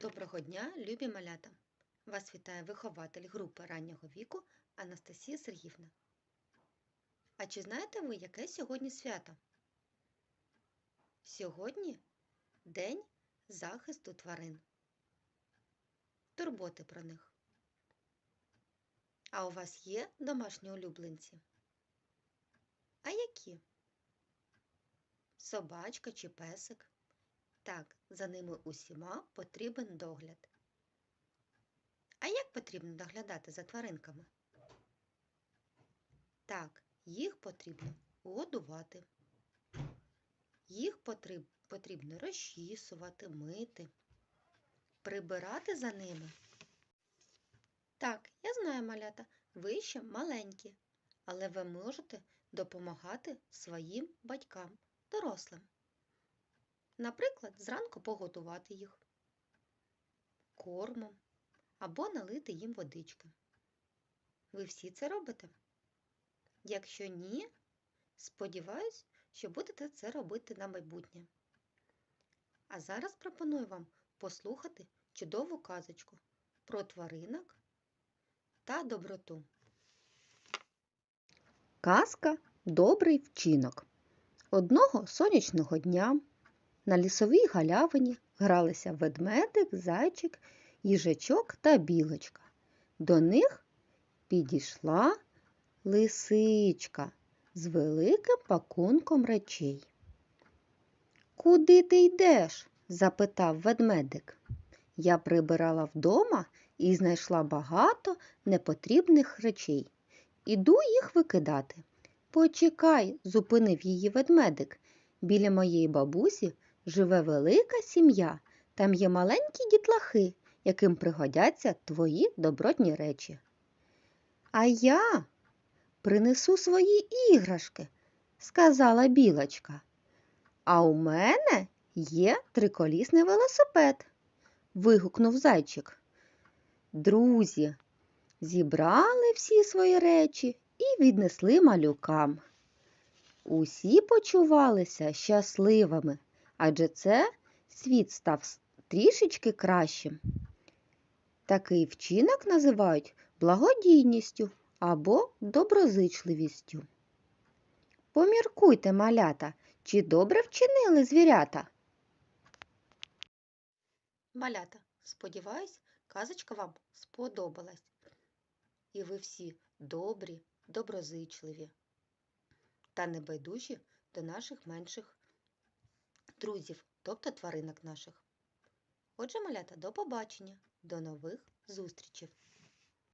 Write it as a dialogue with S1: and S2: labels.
S1: Доброго дня, любі малята! Вас вітає вихователь групи раннього віку Анастасія Сергіївна. А чи знаєте ви, яке сьогодні свято? Сьогодні День захисту тварин. Турботи про них. А у вас є домашні улюбленці? А які? Собачка чи песик? Так, за ними усіма потрібен догляд. А як потрібно доглядати за тваринками? Так, їх потрібно годувати. Їх потрібно розчісувати, мити, прибирати за ними. Так, я знаю, малята, ви ще маленькі, але ви можете допомагати своїм батькам, дорослим. Наприклад, зранку погодувати їх кормом або налити їм водички. Ви всі це робите? Якщо ні, сподіваюсь, що будете це робити на майбутнє. А зараз пропоную вам послухати чудову казочку про тваринок та доброту. Казка Добрий вчинок. Одного сонячного дня на лісовій галявині гралися ведмедик, зайчик, їжачок та білочка. До них підійшла лисичка з великим пакунком речей. Куди ти йдеш? запитав ведмедик. Я прибирала вдома і знайшла багато непотрібних речей. Іду їх викидати. Почекай, зупинив її ведмедик. Біля моєї бабусі живе велика сім'я. Там є маленькі дітлахи, яким пригодяться твої добротні речі. А я принесу свої іграшки, сказала білочка. А у мене є триколісний велосипед, вигукнув зайчик. Друзі зібрали всі свої речі і віднесли малюкам. Усі почувалися щасливими, адже це світ став трішечки кращим. Такий вчинок називають благодійністю або доброзичливістю. Поміркуйте, малята, чи добре вчинили звірята? Малята, сподіваюсь, казочка вам сподобалась. І ви всі добрі, доброзичливі та небайдужі до наших менших друзів, тобто тваринок наших. Отже, малята, до побачення, до нових зустрічей!